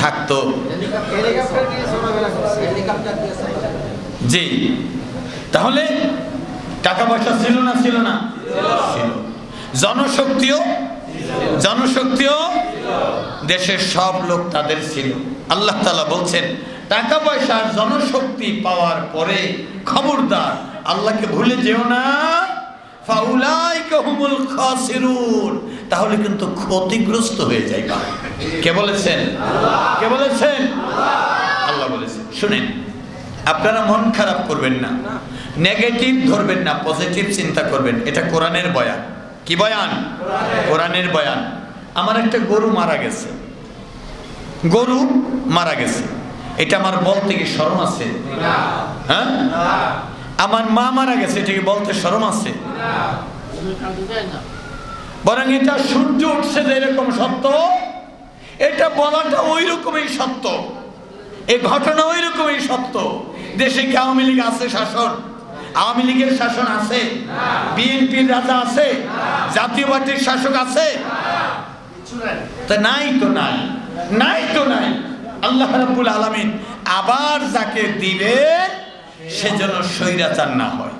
থাকতো। জি। তাহলে টাকা পয়সা ছিল না ছিল না? জনশক্তিও জনশক্তিও দেশের সব লোক তাদের ছিল। আল্লাহ তালা বলছেন, টাকা পয়সা আর জনশক্তি পাওয়ার পরে খবরদার, আল্লাহকে ভুলে যেও না। ফাউলাইকা হুমুল খাসিরুন। তাহলে কিন্তু ক্ষতিগ্রস্ত হয়ে যাইবা কে বলেছেন? কে বলেছেন? আল্লাহ বলেছেন। শুনেন, আপনারা মন খারাপ করবেন না। নেগেটিভ ধরবেন না, পজিটিভ চিন্তা করবেন। এটা কোরআনের বয়ান। কি বয়ান? কোরআনের বয়ান। আমার একটা গরু মারা গেছে। গরু মারা গেছে। এটা আমার বলতে কি শরম আছে? হ্যাঁ? আমার মা মারা গেছে, এটা কি বলতে শরম আছে? বরং এটা সূর্য উঠছে যে এরকম সত্য, এটা বলাটা ওই রকমই সত্য এই ঘটনা ওই রকমই সত্য। দেশে কি আওয়ামী লীগ আছে শাসন? আওয়ামী লীগের শাসন আছে? বিএনপির রাজা আছে? জাতীয় পার্টির শাসক আছে? তা নাই তো নাই নাই তো নাই। আল্লাহ রাব্বুল আলামিন আবার যাকে দিবেন সেজন্য স্বৈরাচার না হয়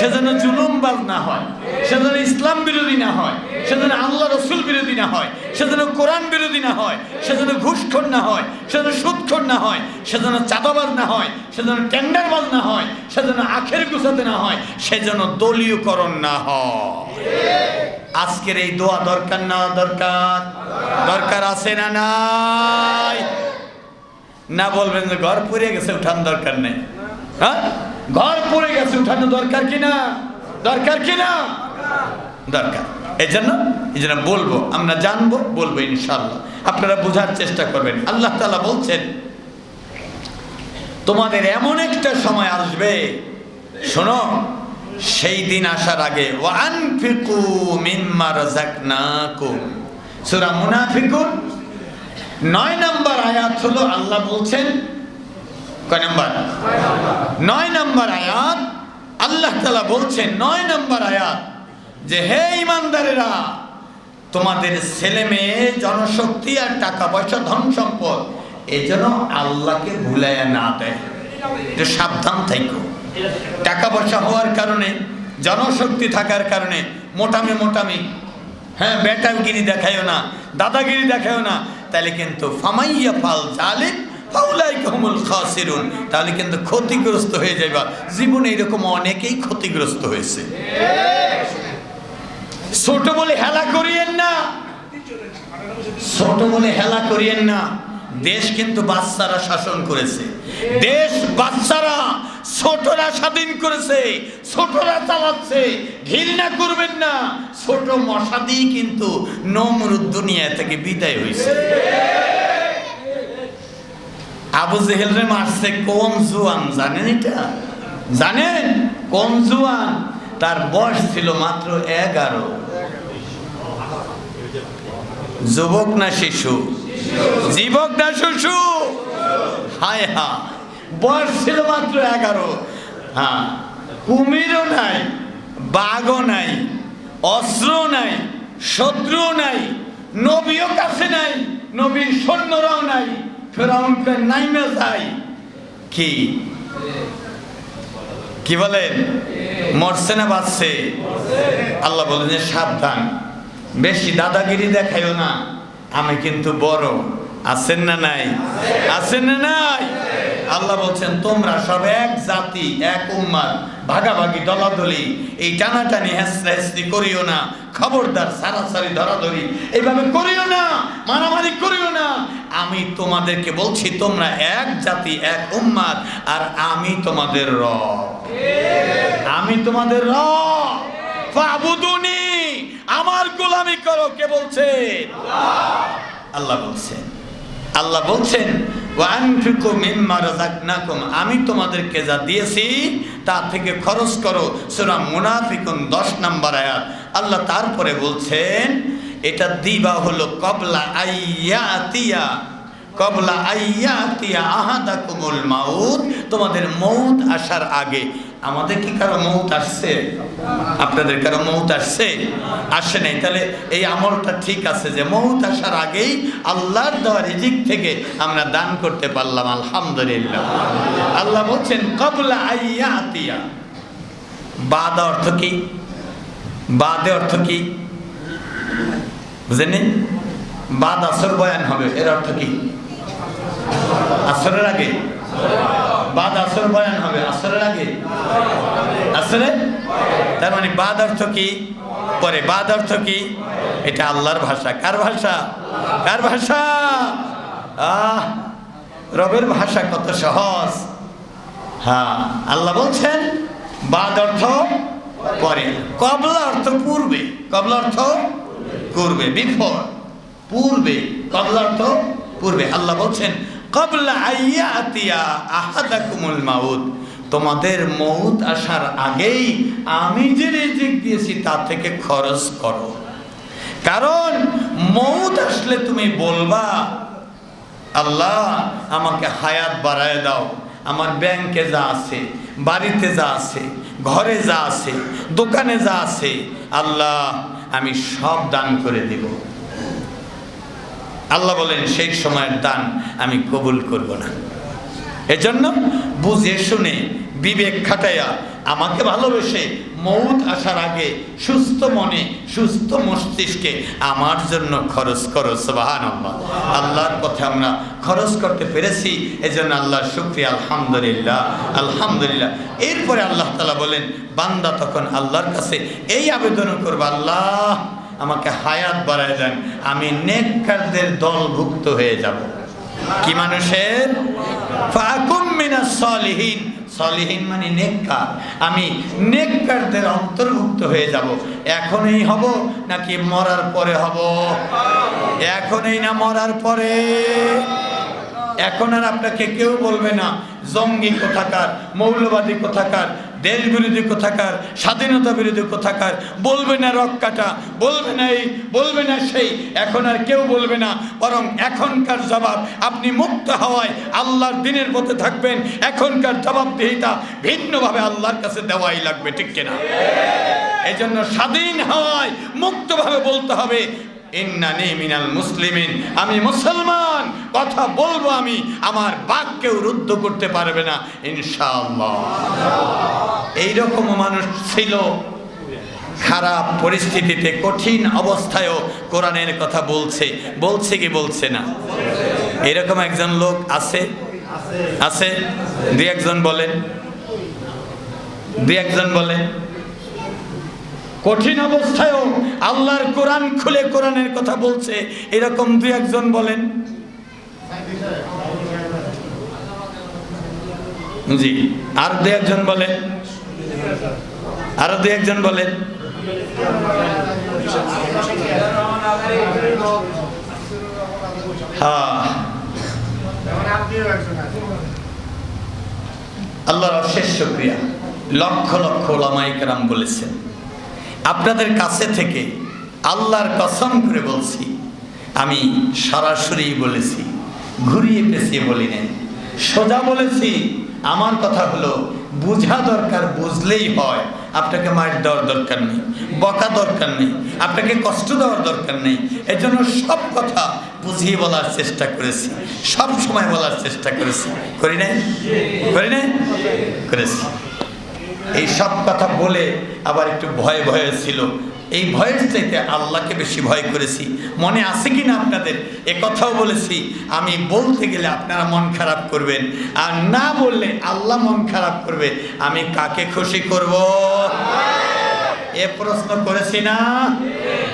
সেজন্য জুলুমবাজ না হয় সেজন্য ইসলাম বিরোধী না হয় সেজন্য আল্লাহ রসুল বিরোধী না হয় সেজন্য কোরআন বিরোধী না হয় সেজন্য ঘুষখোর না হয় সেজন্য সুদখোর না হয় সেজন্য চাঁদাবাজ না হয় সেজন্য টেন্ডারবাজ না হয় সেজন্য আখের গুছাতে না হয় সেজন্য দলীয়করণ না হয় আজকের এই দোয়া দরকার না দরকার দরকার আছে না নাই না বলবেন যে ঘর পুড়ে গেছে উঠান দরকার নেই হ্যাঁ? ঘর পড়ে গেছে, উঠানো দরকার কিনা? দরকার কিনা? দরকার। এই জন্য এই জন্য বলব, আমরা জানব, বলব ইনশাল্লাহ আপনারা বোঝার চেষ্টা করবেন। আল্লাহ তালা বলছেন, তোমাদের এমন একটা সময় আসবে, শোনো, সেই দিন আসার আগে, ওয়ানফিকু মিম্মা রাযাকনাকুম। সূরা মুনাফিকুন, নয় নম্বর আয়াত হলো আল্লাহ বলছেন কয় নম্বর? নয় নম্বর আয়াত, আল্লাহ তালা বলছেন, নয় নম্বর আয়াত যে, হে ইমানদারেরা তোমাদের ছেলে মেয়ে জনশক্তি আর টাকা পয়সা, ধন সম্পদ এই জন্য আল্লাহকে ভুলাইয়া না দেয়। একটু সাবধান থাইকো টাকা পয়সা হওয়ার কারণে, জনশক্তি থাকার কারণে, মোটামি মোটামি হ্যাঁ বেটাগিরি দেখায়ও না, দাদাগিরি দেখায়ও না তাহলে কিন্তু ফামাইয়া ফাল জালিম তাহলে কিন্তু ক্ষতিগ্রস্ত হয়ে যাইবা। জীবনে এরকম অনেকেই ক্ষতিগ্রস্ত হয়েছে। ছোট বলে হেলা করিয়েন না। ছোট বলে হেলা করিয়েন না। দেশ কিন্তু বাচ্চারা শাসন করেছে। দেশ বাচ্চারা ছোটরা স্বাধীন করেছে। ছোটরা চালাচ্ছে। ঘৃণা করবেন না। ছোট মশা দিয়ে কিন্তু নমরুদ দুনিয়া থেকে বিদায় হয়েছে। আবু জেহেলরে মারছে কোন জুয়ান, জানেন এটা? জানেন? কোন জুয়ান? তার বয়স ছিল মাত্র এগারো। যুবক না শিশু? যুবক না শিশু? হায় হা বয়স ছিল মাত্র এগারো। হ্যাঁ কুমিরও নাই, বাঘও নাই অস্ত্র নাই শত্রু নাই, নবীও কাছে নাই, নবীর সৈন্যরাও নাই। ফেরাউনকে নাইমে যাই কি? কি বলেন? মরছে না বাঁচছে? আল্লাহ বলেন যে সাবধান। বেশি দাদাগিরি দেখাইও না। আমি কিন্তু বড়। আছেন না নাই? আছেন না নাই? আল্লাহ বলছেন, তোমরা সব এক জাতি, এক উম্মার, ভাগাভাগি, দলাদলি, এই টানাটানি হেসরা করিও না। খবরদার, সারাসারি, ধরাধরি, এইভাবে করিও না, মারামারি করিও না। আমি তোমাদেরকে বলছি, তোমরা এক জাতি, এক উম্মাদ আর আমি তোমাদের র আমি তোমাদের রব। ফাবুদুনি, আমার গোলামি করো, কে বলছেন? আল্লাহ বলছেন আল্লাহ বলছেন আমি তোমাদেরকে যা দিয়েছি, তা থেকে খরচ করো। সূরা মুনাফিকুন 10 নম্বর আয়াত। আল্লাহ তারপরে বলছেন, এটা দিবা হলো কবলা আইয়াতিয়া কবলা আইয়াতিয়া আহাদা কুমুল মাউত। তোমাদের মৌত আসার আগে। আমাদের কি কারও মৌত আসছে? আপনাদের কারও মৌত আসছে? আসে নাই। তাহলে এই আমলটা ঠিক আছে যে মৌত আসার আগেই আল্লাহর দেওয়া দিক থেকে আমরা দান করতে পারলাম, আলহামদুলিল্লাহ। আল্লাহ বলছেন, কবলা আইয়াতিয়া বাদ অর্থ কি? বাদে অর্থ কি? বুঝেনি বাদ আসর বয়ান হবে, এর অর্থ কি? আসরের আগে? বাদ আসর বয়ান হবে, আসরের আগে? আসরে? তার মানে বাদ অর্থ কি? পরে বাদ অর্থ কি? এটা আল্লাহর ভাষা। কার ভাষা? কার ভাষা? আহ, রবের ভাষা কত সহজ। হ্যাঁ আল্লাহ বলছেন, বাদ অর্থ পরে, কবলা অর্থ পূর্বে, কবলা অর্থ পূর্বে, বিফোর, পূর্বে, কবলা অর্থ পূর্বে। আল্লাহ বলছেন কবলা আইয়া আতিয়া আহাদাকুমুল মাউত। তোমাদের মৌত আসার আগেই আমি যে রিজিক দিয়েছি তা থেকে খরচ করো। কারণ মৌত আসলে তুমি বলবা, আল্লাহ, আমাকে হায়াত বাড়ায় দাও। আমার ব্যাংকে যা আছে, বাড়িতে যা আছে, ঘরে যা আছে, দোকানে যা আছে, আল্লাহ, আমি সব দান করে দিব। আল্লাহ বলেন, সেই সময়ের দান আমি কবুল করব না। এজন্য বুঝে শুনে বিবেক খাটাইয়া আমাকে ভালোবেসে মৌত আসার আগে সুস্থ মনে, সুস্থ মস্তিষ্কে আমার জন্য খরচ করো সবাহান আল্লাহ আল্লাহর পথে আমরা খরচ করতে পেরেছি, এজন্য আল্লাহ শুক্রিয়া, আলহামদুলিল্লাহ আলহামদুলিল্লাহ। এরপরে আল্লাহ তালা বলেন, বান্দা তখন আল্লাহর কাছে এই আবেদন করব, আল্লাহ আমাকে হায়াত বাড়ায় দেন, আমি নেককারদের দলভুক্ত হয়ে যাব। কি মানুষের? সলিহীন। সলিহীন মানে নেককার। আমি নেককারদের অন্তর্ভুক্ত হয়ে যাব। এখনই হব নাকি মরার পরে হব? এখনই না মরার পরে? এখন আর আপনাকে কেউ বলবে না, জঙ্গি কোথাকার, মৌলবাদী কোথাকার দেশ বিরোধী কোথাকার, স্বাধীনতা বিরোধী কোথাকার, বলবে না রক কাটা বলবে না এই, বলবে না সেই, এখন আর কেউ বলবে না। বরং এখনকার জবাব, আপনি মুক্ত হওয়ায় আল্লাহর দিনের পথে থাকবেন, এখনকার জবাবদিহিতা ভিন্নভাবে আল্লাহর কাছে দেওয়াই লাগবে, ঠিক কিনা? এই জন্য স্বাধীন হওয়ায় মুক্তভাবে বলতে হবে ইন্নানি মিনাল মুসলিমিন। আমি মুসলমান, কথা বলব আমি, আমার বাক কেউ রুদ্ধ করতে পারবে না, ইনশাআল্লাহ। এইরকম মানুষ ছিল, খারাপ পরিস্থিতিতে, কঠিন অবস্থায়ও কোরআনের কথা বলছে বলছে কি বলছে না? এরকম একজন লোক আছে আছে? দুই একজন বলেন, দুই একজন বলেন। কঠিন অবস্থায়ও আল্লাহর কোরআন খুলে কোরআনের কথা বলছে। এরকম দু একজন বলেন। জি, আর দু একজন বলেন। আরও দু একজন বলেন। হ্যাঁ। আল্লাহর অশেষ শুক্রিয়া। লক্ষ লক্ষ ওলামাইকরাম বলেছেন। আপনাদের কাছে থেকে আল্লাহর কসম করে বলছি, আমি সরাসরি বলেছি, ঘুরিয়ে পেঁচিয়ে বলি নাই। সোজা বলেছি, আমার কথা হলো, বোঝা দরকার বুঝলেই হয়, আপনাকে মায়ের দেওয়ার দরকার নেই, বকা দরকার নেই, আপনাকে কষ্ট দেওয়ার দরকার নেই। এজন্য সব কথা বুঝিয়ে বলার চেষ্টা করেছি, সব সময় বলার চেষ্টা করেছি। করি নাই? করি নাই? করেছি। এই সব কথা বলে আবার একটু ভয় ভয়ে ছিল। এই ভয়ের চাইতে আল্লাহকে বেশি ভয় করেছি। মনে আছে কি না আপনাদের? এ কথাও বলেছি। আমি বলতে গেলে আপনারা মন খারাপ করবেন। আর না বললে আল্লাহ মন খারাপ করবে। আমি কাকে খুশি করব? এ প্রশ্ন করেছি না?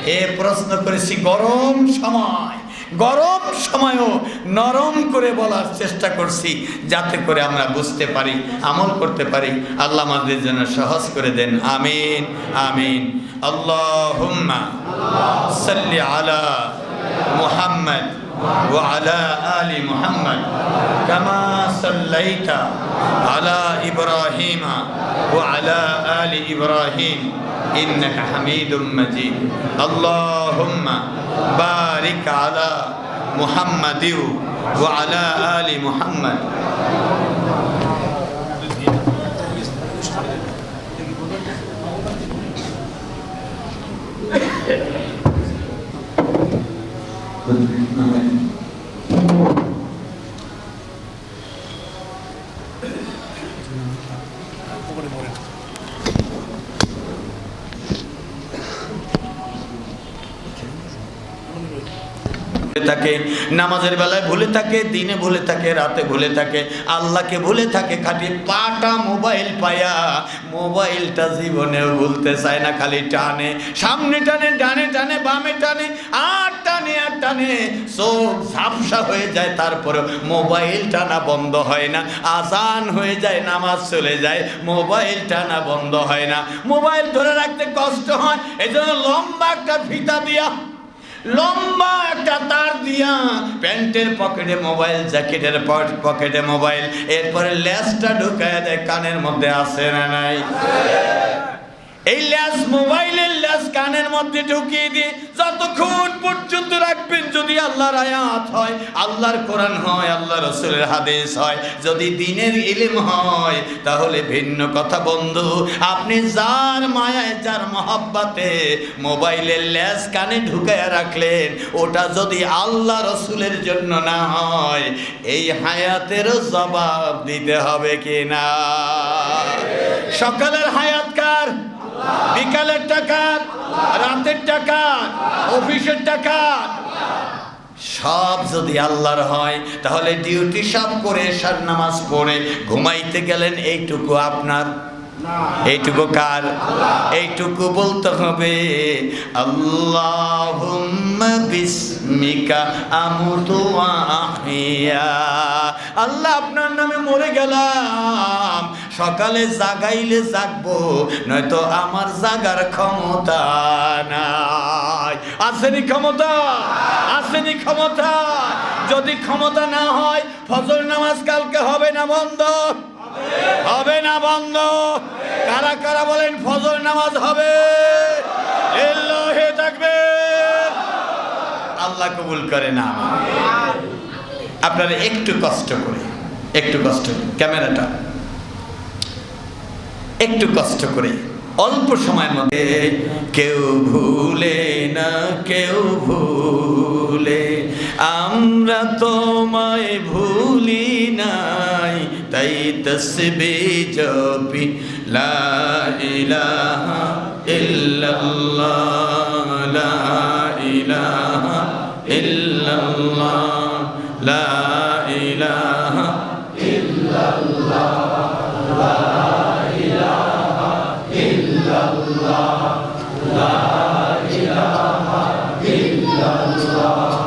এ প্রশ্ন করেছি গরম সময়। গরম সময়ও নরম করে বলার চেষ্টা করছি যাতে করে আমরা বুঝতে পারি আমল করতে পারি আল্লাহ আমাদের জন্য সহজ করে দেন আমিন আমিন আল্লাহুম্মা সাল্লি আলা মুহাম্মদ وعلى آل محمد كما صليت على إبراهيم وعلى آل إبراهيم إنك حميد مجيد اللهم بارك وبارك على محمد وعلى آل محمد. থাকে, নামাজের বেলায় ভুলে থাকে, দিনে ভুলে থাকে, রাতে ভুলে থাকে, আল্লাহকে ভুলে থাকে খালি পাটা মোবাইল পায়া, মোবাইলটা জীবনেও ভুলতে চায় না, খালি টানে, সামনে টানে, ডানে টানে, বামে টানে, আর টানে আর টানে, চোখ ঝাপসা হয়ে যায় তারপরে মোবাইল টানা বন্ধ হয় না, আজান হয়ে যায়, নামাজ চলে যায় মোবাইল টানা বন্ধ হয় না, মোবাইল ধরে রাখতে কষ্ট হয় এই জন্য লম্বা একটা ফিতা দিয়া লম্বা একটা তার দিয়া প্যান্টের পকেটে মোবাইল জ্যাকেটের পকেটে মোবাইল এরপরে ল্যাসটা ঢুকায় দেয় কানের মধ্যে আসে না নাই? এই ল্যাস মোবাইলের ল্যাস কানের মধ্যে ঢুকিয়ে দিয়ে যতক্ষণ পর্যন্ত রাখবেন যদি আল্লাহর আয়াত হয়? আল্লাহর কোরআন হয় আল্লাহ রসুলের হাদিস হয়। যদি দিনের ইলিম হয়, তাহলে ভিন্ন কথা বন্ধু। আপনি যার মায়ায়, যার মহাব্বাতে মোবাইলের ল্যাস কানে ঢুকায় রাখলেন, ওটা যদি আল্লাহ রসুলের জন্য না হয়, এই হায়াতেরও জবাব দিতে হবে কি না সকালের হায়াত বিকালের টাকা, রাতের টাকা, অফিসের টাকা। সব যদি আল্লাহর হয়, তাহলে ডিউটি সব করে এসার নামাজ পড়ে। ঘুমাইতে গেলেন, এইটুকু আপনার? এইটুকু কার? এইটুকু বলতে হবে। আল্লাহ বিস্মিকা আমুতু আহিয়া। আল্লাহ আপনার নামে মরে গেলাম। সকালে জাগাইলে জাগবো, নয়তো আমার জাগার ক্ষমতা নাই। আসেনি ক্ষমতা? আসেনি ক্ষমতা? যদি ক্ষমতা না হয়, ফজর নামাজ কালকে হবে না বন্ধ? হবে না বন্ধ। কারা কারা বলেন ফজর নামাজ হবে? তাকবীর। আল্লাহ কবুল করে না আপনারা একটু কষ্ট করে, একটু কষ্ট ক্যামেরাটা একটু কষ্ট করে। অল্প সময়ের মধ্যে কেউ ভুলে না, কেউ ভুলে। আমরা তোমায় ভুলি নাই, তাই তসবি জপি। লা ইলাহা ইল্লাল্লাহ, লা ইলাহা ইল্লাল্লাহ। লা